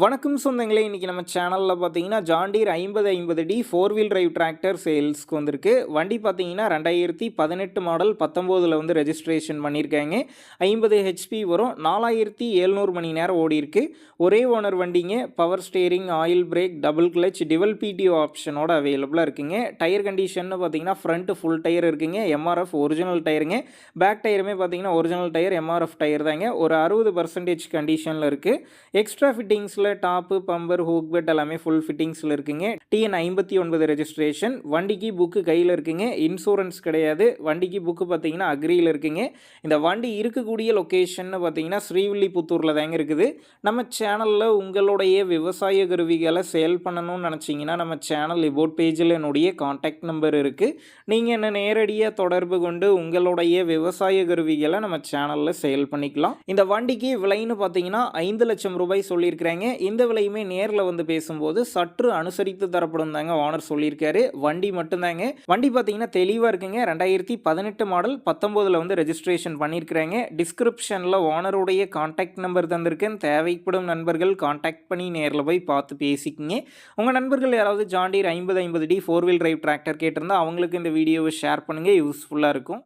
வணக்கம் சொந்தங்களே இன்றைக்கி நம்ம சேனலில் பார்த்தீங்கன்னா ஜாண்டீர் ஐம்பது ஐம்பது D four wheel drive tractor சேல்ஸ்க்கு வந்திருக்கு. வண்டி பார்த்தீங்கன்னா ரெண்டாயிரத்தி பதினெட்டு மாடல் பத்தொம்போதில் வந்து ரெஜிஸ்ட்ரேஷன் பண்ணியிருக்காங்க. ஐம்பது ஹெச்பி வரும். நாலாயிரத்தி எழுநூறு மணி நேரம் ஓடிருக்கு ஒரே ஓனர் வண்டிங்க. Power steering oil brake double clutch dual PTO ஆப்ஷனோட அவைலபிளாக இருக்குங்க. டயர் கண்டிஷன் பார்த்தீங்கன்னா ஃப்ரண்ட் ஃபுல் டயர் இருக்குங்க. எம்ஆர்எஃப் ஒரிஜினல் டயருங்க பேக் டயருமே பார்த்தீங்கன்னா ஒரிஜினல் டயர் எம்ஆர்எஃப் டயர் தாங்க. ஒரு அறுபது பர்சன்டேஜ் கண்டிஷனில் இருக்குது எக்ஸ்ட்ரா ஃபிட்டிங்ஸில் டாப்பு பம்பர் ஹூக் பெட் எல்லாமே ஃபுல் ஃபிட்டிங்ஸில் இருக்குங்க. டிஎன் ஐம்பத்தி ஒன்பது ரெஜிஸ்ட்ரேஷன் வண்டிக்கு புக்கு கையில் இருக்குங்க. இன்சூரன்ஸ் கிடையாது. வண்டிக்கு புக்கு பார்த்தீங்கன்னா அக்ரியில் இருக்குங்க. இந்த வண்டி இருக்கக்கூடிய லொக்கேஷன் பார்த்தீங்கன்னா ஸ்ரீவில்லிபுத்தூரில் தாங்க இருக்குது. நம்ம சேனலில் உங்களுடைய விவசாய கருவிகளை சேல் பண்ணணும்னு நினச்சிங்கன்னா நம்ம சேனல் இபோட் பேஜில் என்னுடைய காண்டாக்ட் நம்பர் இருக்குது நீங்கள் என்ன நேரடியாக தொடர்பு கொண்டு உங்களுடைய விவசாய கருவிகளை நம்ம சேனலில் சேல் பண்ணிக்கலாம். இந்த வண்டிக்கு விலைன்னு பார்த்தீங்கன்னா ஐந்து லட்சம் ரூபாய் சொல்லியிருக்கிறாங்க. இந்த விலையுமே நேரில் வந்து பேசும்போது சற்று அனுசரித்து தரப்படும் தாங்க ஓனர் சொல்லியிருக்காரு. வண்டி மட்டும்தாங்க. வண்டி பார்த்தீங்கன்னா தெளிவாக இருக்குங்க. ரெண்டாயிரத்தி பதினெட்டு மாடல் பத்தொம்போதில் வந்து ரெஜிஸ்ட்ரேஷன் பண்ணியிருக்கிறாங்க. டிஸ்கிரிப்ஷனில் ஓனருடைய காண்டாக்ட் நம்பர் தந்திருக்கேன். தேவைப்படும் நண்பர்கள் காண்டாக்ட் பண்ணி நேரில் போய் பார்த்து பேசிக்கிங்க. உங்கள் நண்பர்கள் யாராவது ஜாண்டீர் ஐம்பது ஐம்பது D four wheel drive tractor கேட்டிருந்தா அவங்களுக்கு இந்த வீடியோவை ஷேர் பண்ணுங்கள் யூஸ்ஃபுல்லாக இருக்கும்.